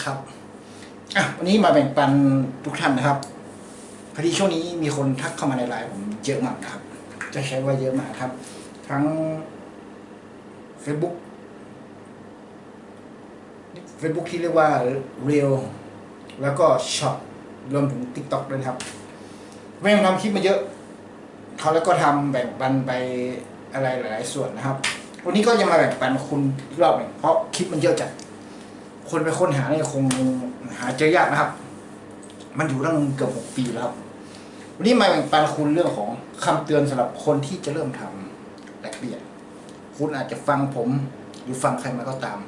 นะครับอะวันนี้มาแบ่งปันทุกท่านนะครับพอดีช่วงนี้มีคนทักเข้ามาในไลน์ผมเยอะมากครับ จะใช้ว่าเยอะมากครับ ทั้ง Facebook Facebook ที่เรียกว่า Real แล้วก็ Shop รวมถึง TikTok ด้วยครับแม่งทำคลิปมาเยอะเขาแล้วก็ทำแบ่งปันไปอะไรหลาย ๆ ส่วนนะครับ วันนี้ก็จะมาแบ่งปันคุณรอบหนึ่งเพราะคลิปมันเยอะจัด คนไปค้นหาเนี่ยคงหาเจอยากนะครับ มันอยู่ตั้งเกือบหกปีแล้วครับ วันนี้มาแบ่งปันคุณเรื่องของคำเตือนสำหรับคนที่จะเริ่มทำแลกเปลี่ยน คุณอาจจะฟังผมหรือฟังใครมาก็ตาม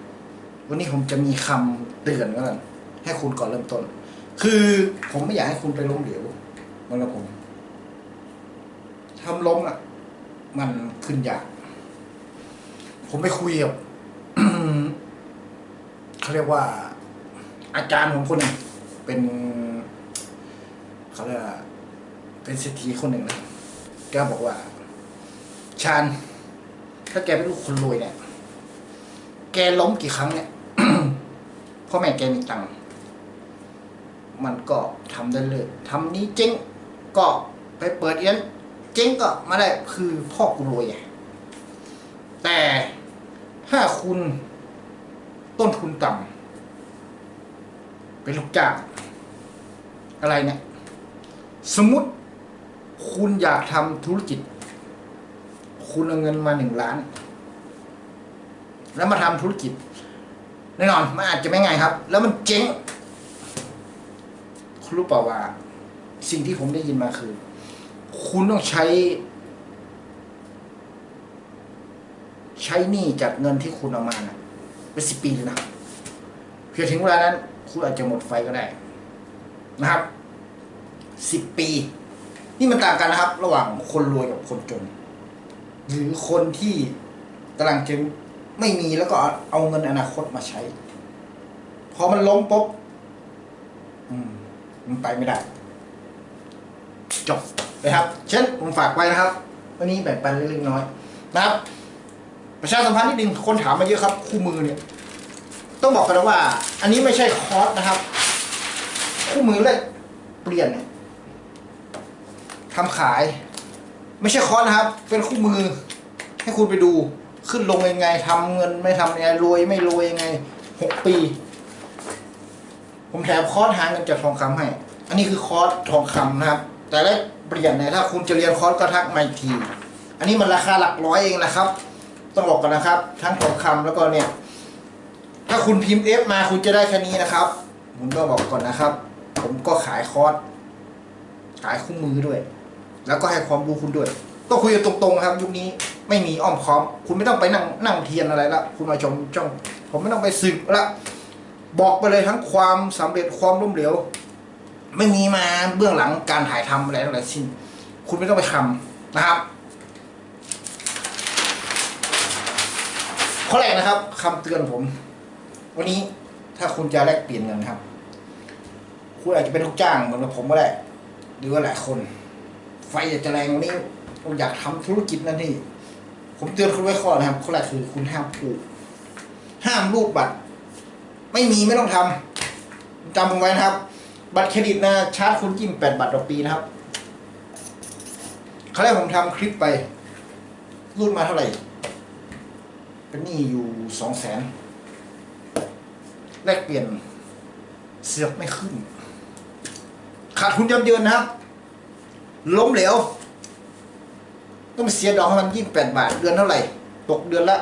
วันนี้ผมจะมีคำเตือนก็แล้วกันให้คุณก่อนเริ่มต้น คือผมไม่อยากให้คุณไปล้มเหลวเหมือนกับผมทำล้มอะ มันขึ้นยาก ผมไปคุยกับ เขาเรียกว่า อาจารย์ของคนหนึ่งเป็นเขาเรียกว่าเป็นเศรษฐีคนหนึ่งนะแกบอกว่า ชาญถ้าแกเป็นลูกคนรวยเนี่ย แกล้มกี่ครั้งเนี่ยพ่อแม่แกมีตังค์มันก็ทำได้เลยทำนี้เจ๊งก็ไปเปิดเอียนเจ๊งก็มาได้คือพ่อกูรวยไงแต่ถ้าคุณ ต้นทุนต่ำเป็นลูกจ้างอะไรเนี่ย สมมติคุณอยากทำธุรกิจ คุณเอาเงินมาหนึ่งล้าน แล้วมาทำธุรกิจแน่นอนมันอาจจะไม่ง่ายครับ แล้วมันเจ๊งคุณรู้เปล่าว่า สิ่งที่ผมได้ยินมาคือ คุณต้องใช้ ใช้หนี้จากเงินที่คุณเอามานะ เป็นสิบปีเลยนะเพียงถึงเวลานั้น คุณอาจจะหมดไฟก็ได้ นะครับสิบปี นี่มันต่างกันนะครับ ระหว่างคนรวยกับคนจน หรือคนที่กำลังจะไม่มีแล้วก็เอาเงินอนาคตมาใช้ พอมันล้มปุ๊บมันไปไม่ได้ จบนะครับ เช่นผมฝากไว้นะครับ วันนี้แบ่งปันเล็กๆน้อยนะครับ ประชาสัมพันธ์นิดนึงคนถามมาเยอะครับ คู่มือเนี่ย ต้องบอกกันนะว่า อันนี้ไม่ใช่คอร์สนะครับ คู่มือเลยเปลี่ยนเนี่ยทำขาย ไม่ใช่คอร์สนะครับ เป็นคู่มือ ให้คุณไปดูขึ้นลงยังไงทำเงินไม่ทำยังไงรวยไม่รวยยังไงหกปี ผมแถมคอร์สหาเงินจากทองคำให้ อันนี้คือคอร์สทองคำนะครับ แต่ละเปลี่ยนเนี่ยถ้าคุณจะเรียนคอร์สก็ทักมาอีกที อันนี้มันราคาหลักร้อยเองนะครับ ต้องบอกกันนะครับ ทั้งทองคำแล้วก็เนี่ย ถ้าคุณพิมพ์ F มาคุณจะได้แค่นี้นะครับ ผมต้องบอกก่อนนะครับ ผมก็ขายคอร์สขายคู่มือด้วย แล้วก็ให้ความรู้คุณด้วย ก็คุยกันตรงๆครับ ยุคนี้ไม่มีอ้อมค้อม คุณไม่ต้องไปนั่งนั่งเทียนอะไรละคุณมาชมจ้อง ผมไม่ต้องไปสืบละบอกไปเลยทั้งความสำเร็จความล้มเหลวไม่มีมาเบื้องหลังการถ่ายทำอะไรทั้งหลายสิ้น คุณไม่ต้องไปทำนะครับ ข้อแรกนะครับคำเตือนผม วันนี้ถ้าคุณจะแลกเปลี่ยนเงินครับ คุณอาจจะเป็นลูกจ้างเหมือนกับผมก็ได้หรือว่าหลายคน ไฟอยากจะแรงวันนี้ผมอยากทำธุรกิจนั่นนี่ผมเตือนคุณไว้ข้อนะครับข้อแรกคือคุณห้ามพูดห้ามรูปบัตร ไม่มีไม่ต้องทำจำผมไว้นะครับ บัตรเครดิตนะชาร์จคุณจิ้มแปดบาทต่อปีนะครับครั้งแรกผมทำคลิปไปรูดมาเท่าไหร่ เป็นหนี้อยู่สองแสนแลกเปลี่ยนเสือกไม่ขึ้น ขาดทุนยับเยินนะครับ ล้มเหลว ต้องเสียดอกให้มันยี่สิบแปดบาท เดือนเท่าไหร่ ตกเดือนละ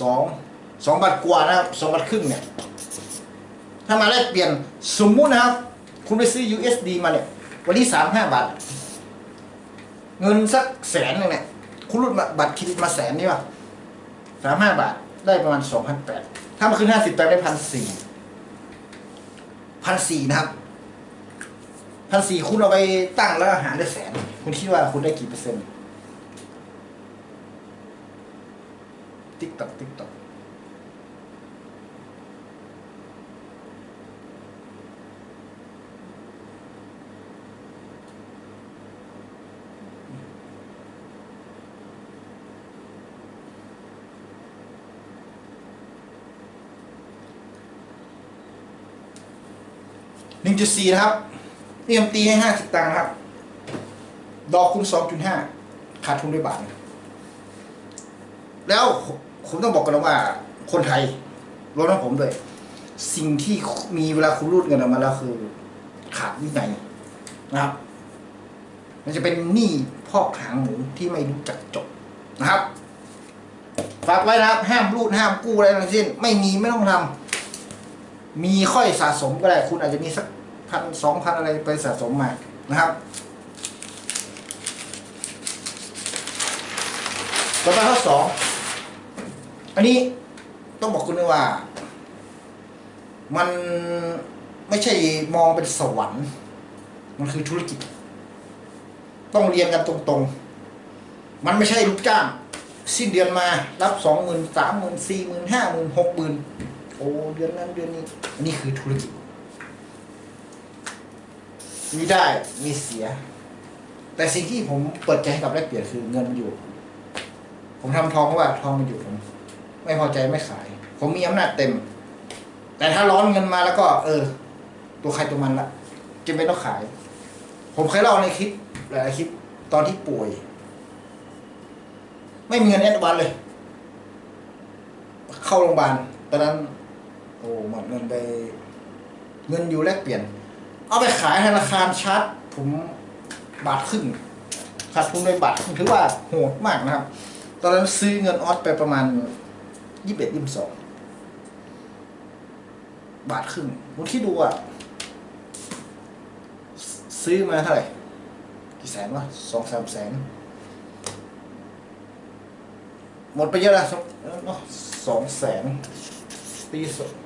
สองสองบาทกว่านะครับสองบาทครึ่งเนี่ย ถ้ามาแลกเปลี่ยนสมมุตินะครับ คุณไปซื้อ USD มาเนี่ย วันนี้สามห้าบาท เงินสักแสนนึงเนี่ย คุณรูดบัตรเครดิตมาแสนนี่ป่ะสามห้าบาทได้ประมาณสองพันแปดถ้ามาคืนห้าสิบแปดได้พันสี่พันสี่นะครับพันสี่คุณเอาไปตั้งแล้วหารได้แสน คุณคิดว่าคุณได้กี่เปอร์เซ็นต์ติ๊กตอกติ๊กตอก หนึ่งจุดสี่นะครับนี่ผมตีให้ห้าสิบตังค์นะครับ ดอกคุณสองจุดห้าขาดทุนด้วยบาท แล้วผมต้องบอกกันว่า คนไทยรวมทั้งผมด้วย สิ่งที่มีเวลาคุณรูดเงินออกมาแล้วคือ ขาดวินัยนะครับ มันจะเป็นหนี้พอกหางหมูที่ไม่รู้จักจบนะครับฝากไว้นะครับ ห้ามรูดห้ามกู้อะไรทั้งสิ้น ไม่มีไม่ต้องทำ มีค่อยสะสมก็ได้ คุณอาจจะมีสักพันสองพันอะไรไปสะสมมานะครับ ต่อไปข้อสองอันนี้ต้องบอกคุณวยว่า มันไม่ใช่มองเป็นสวรรค์ มันคือธุรกิจ ต้องเรียนกันตรงๆ มันไม่ใช่ลูกจ้าง สิ้นเดือนมารับสองหมื่นสามหมื่นสี่หมื่นห้าหมื่นหกหมื่น อ้เดือนนั้นเดือนนี้อันนี้คือธุรกิจ มีได้มีเสีย แต่สิ่งที่ผมเปิดใจให้กับแลกเปลี่ยนคือเงินมันอยู่ ผมทำทองเพราะว่าทองมันอยู่ผม ไม่พอใจไม่ขาย ผมมีอำนาจเต็ม แต่ถ้าร้อนเงินมาแล้วก็ เออ ตัวใครตัวมันละจะไม่ต้องขาย ผมเคยเล่าในคลิปหลายคลิปตอนที่ป่วย ไม่มีเงินแอดวานเลย เข้าโรงพยาบาลตอนนั้น โอ้หมดเงินไป เงินอยู่แลกเปลี่ยน เอาไปขายธนาคารชาร์จผมบาทครึ่งขาดทุนไปบาทถือว่าโหดมากนะครับ ตอนนั้นซื้อเงินออสไปประมาณยี่สิบเอ็ดยี่สิบสองบาทครึ่งคุณคิดดูอะ ซื้อมาเท่าไหร่กี่แสนวะสองสามแสน หมดไปเยอะแล้วสองแสนปีสอง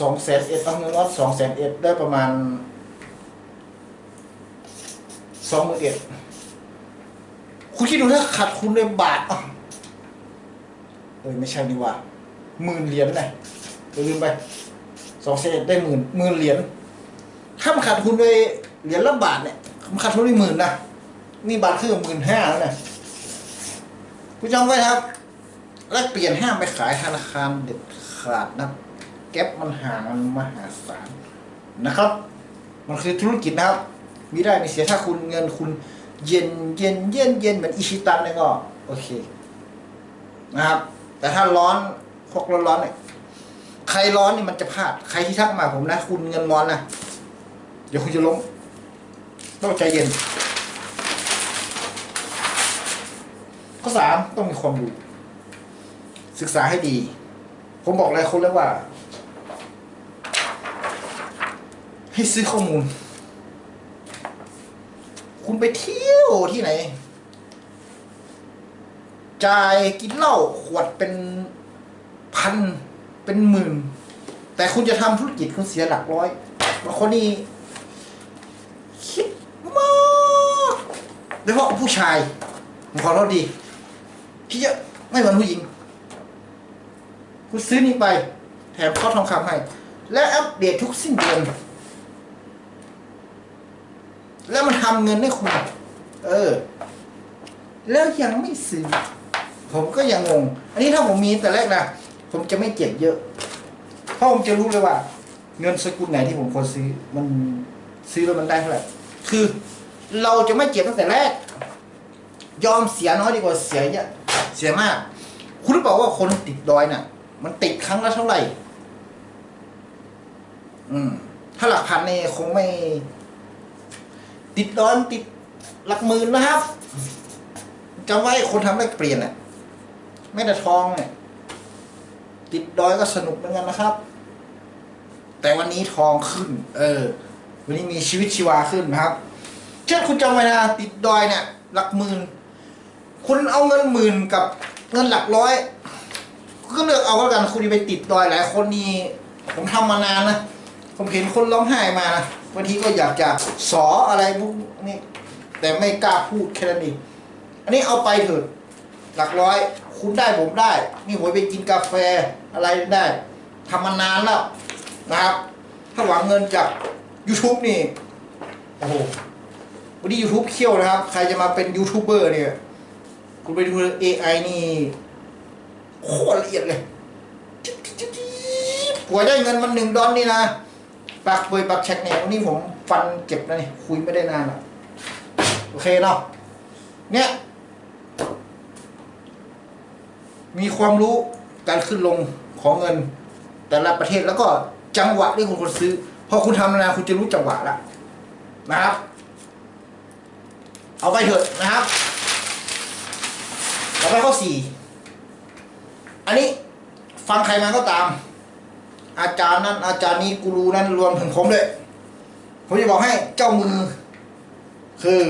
สองแสนเอ็ดเองินวัดสองแสนเอ็ดได้ประมาณสองหมื่นเอ็ดคุณคิดดูถ้าขาดคุณในบาทเอ้ยไม่ใช่นี่ว่าหมื่นเหรียญไงลืมไปสองแสนเอ็ดได้หมื่นหมื่นเหรียญถ้ามันขาดทุนด้วยเหรียญละบาทเนี่ยมันขาดทุนด้หมื่นนะนี่บาทคือหมื่นห้าแล้วเนี่ยคุณจำไว้ครับ แลกเปลี่ยนห้ามไปขายธนาคารเด็ดขาดนะ ก๊ปมันห่างมันมหาศาลนะครับ มันคือธุรกิจนะครับ มีได้มีเสียถ้าคุณเงินคุณเย็นเย็นเย็นเย็นเหมือนอิชิตันเนี่ยก็โอเคนะครับ แต่ถ้าร้อนพวกร้อนๆเนี่ยใครร้อนนี่มันจะพลาด ใครที่ทักมาผมนะ คุณเงินร้อนนะเดี๋ยวคุณจะล้มต้องใจเย็นข้อสามต้องมีความรู้ศึกษาให้ดี ผมบอกหลยคนแล้วว่า ให้ซื้อข้อมูล คุณไปเที่ยวที่ไหน จ่ายกินเหล้าขวดเป็นพันเป็นหมื่น แต่คุณจะทำธุรกิจคุณเสียหลักร้อยบางคนนี่คิดมากโดยเฉพาะผู้ชายผมขอโทษดีที่จะไม่เหมือนผู้หญิง คุณซื้อนี่ไป แถมข้อทองคำให้ และอัปเดตทุกสิ้นเดือน แล้วมันทำเงินให้คุณ เออ แล้วยังไม่ซื้อ ผมก็ยังงง อันนี้ถ้าผมมีแต่แรกนะ ผมจะไม่เจ็บเยอะ เพราะผมจะรู้เลยว่า เงินสกุลไหนที่ผมควรซื้อ มันซื้อแล้วมันได้เท่าไหร่ คือเราจะไม่เจ็บตั้งแต่แรก ยอมเสียน้อยดีกว่าเสียเยอะ เสียมาก คุณรู้เปล่าว่าคนติดดอยน่ะ มันติดครั้งละเท่าไหร่ อืม ถ้าหลักพันนี่คงไม่ ติดดอยมันติดหลักหมื่นนะครับจำไว้คนทำได้เปลี่ยนน่ะไม่แต่ทองเนี่ยติดดอยก็สนุกเหมือนกันนะครับ แต่วันนี้ทองขึ้น เออ วันนี้มีชีวิตชีวาขึ้นนะครับ เช่นคุณจำไว้นะติดดอยเนี่ย หลักหมื่นคุณเอาเงินหมื่นกับเงินหลักร้อย ก็เลือกเอาแล้วกันคุณไปติดดอยหลายคนนี่ผมทำมานานนะ ผมเห็นคนร้องไห้มานะบางทีก็อยากจะสออะไรพวกนี้แต่ไม่กล้าพูดแค่นั้นเองอันนี้เอาไปเถิดหลักร้อย คุณได้ผมได้ นี่ผมไปกินกาแฟอะไรได้ทำมานานแล้วนะครับ ถ้าหวังเงินจาก YouTube นี่ โอ้โห วันนี้ YouTube เขี้ยวนะครับ ใครจะมาเป็นยูทูบเบอร์เนี่ย คุณไปดู AI นี่โคตรละเอียดเลยจิ๊บจิ๊บจิ๊บจิ๊บกว่าได้เงินมันหนึ่งดอลนี่นะ ปากเปยปากแฉกเนี่ยวันนี้ผมฟันเจ็บนะนี่คุยไม่ได้นานอะโอเคเนาะเนี่ยมีความรู้การขึ้นลงของเงิน แต่ละประเทศแล้วก็จังหวะที่คุณควรซื้อพอคุณทำนานคุณจะรู้จังหวะแล้วนะครับ เอาไปเถอะนะครับเอาไปข้อสี่อันนี้ฟังใครมาก็ตาม อาจารย์นั้นอาจารย์นี้กูรูนั้นรวมถึงผมเลย ผมจะบอกให้เจ้ามือ คือ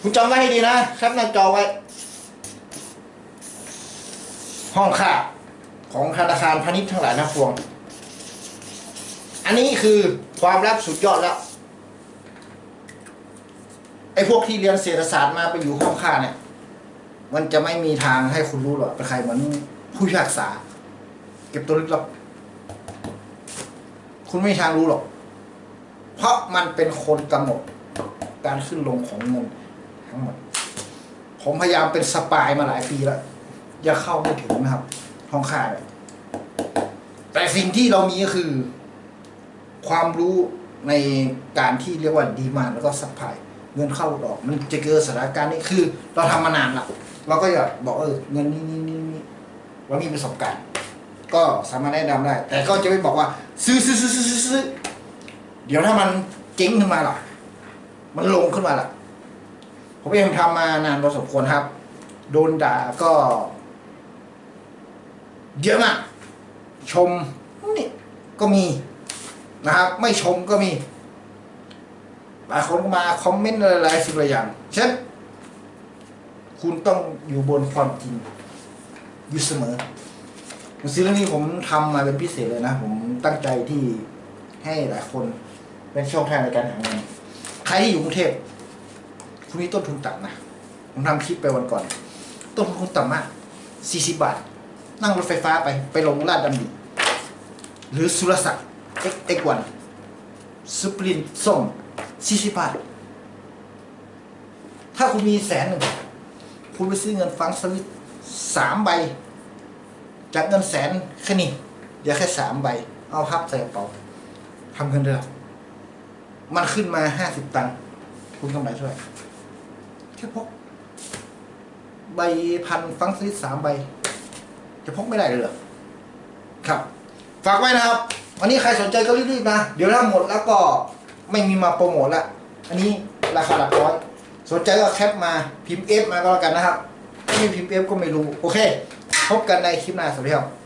คุณจำไว้ให้ดีนะแคปหน้าจอไว้ ห้องค่าของธนาคารพาณิชย์ทั้งหลายนะพวง อันนี้คือความลับสุดยอดแล้วไอ้พวกที่เรียนเศรษฐศาสตร์มาไปอยู่ห้องค่าเนี่ย มันจะไม่มีทางให้คุณรู้หรอกเป็นใครเหมือนผู้พิพากษา เก็บตัวลึกลับ คุณไม่มีทางรู้หรอก เพราะมันเป็นคนกำหนดการขึ้นลงของเงินทั้งหมด ผมพยายามเป็นสปายมาหลายปีแล้วอย่าเข้าไม่ถึงนะครับห้องค่าเนี่ยแต่สิ่งที่เรามีก็คือ ความรู้ในการที่เรียกว่าดีมาแล้วก็สัพพายเงินเข้าออก มันจะเกิดสถานการณ์นี้คือ เราทำมานานละเราก็อยากบอกเออเงินนี่นี่นี่นี่เรามีประสบการณ์ ก็สามารถแนะนำได้ แต่ก็จะไม่บอกว่า ซื้อซื้อซื้อซื้อซื้อเดี๋ยวถ้ามันเจ๊งขึ้นมาล่ะ มันลงขึ้นมาล่ะ ผมเองทำมานานพอสมควรครับ โดนด่าก็ เยอะมากชมนี่ก็มีนะครับ ไม่ชมก็มีหลายคนก็มาคอมเมนต์อะไรๆสิ่งหลายอย่าง เช่น คุณต้องอยู่บนความจริงอยู่เสมอ หนังสือเรื่องนี้ผมทำมาเป็นพิเศษเลยนะ ผมตั้งใจที่ให้หลายคนเป็นช่องทางในการหาเงินใครที่อยู่กรุงเทพคุณมีต้นทุนต่ำนะ ผมทำคลิปไปวันก่อน ต้นทุนต่ำมากสี่สิบบาท นั่งรถไฟฟ้าไป ไปลงลาดดำดิหรือสุรศักดิ์เอ็กเอ็กวันสปรินส้มสี่สิบบาท ถ้าคุณมีแสนหนึ่ง คุณไปซื้อเงินฟังสวิตสามใบ จากเงินแสนแค่นี้เดี๋ยวแค่สามใบ เอาพับใส่กระเป๋าทำเงินเดือนมันขึ้นมาห้าสิบตังค์คุณกำไรเท่าไหร่แค่พก ใบพันฟังสวิสามใบ จะพกไม่ได้เลยเหรอครับ ฝากไว้นะครับ วันนี้ใครสนใจก็รีบๆนะ เดี๋ยวถ้าหมดแล้วก็ไม่มีมาโปรโมทละ อันนี้ราคาหลักร้อย สนใจก็แคปมาพิมพ์เอฟมาก็แล้วกันนะครับ ไม่พิมพ์เอฟก็ไม่รู้ โอเค พบกันในคลิปหน้าสวัสดีครับ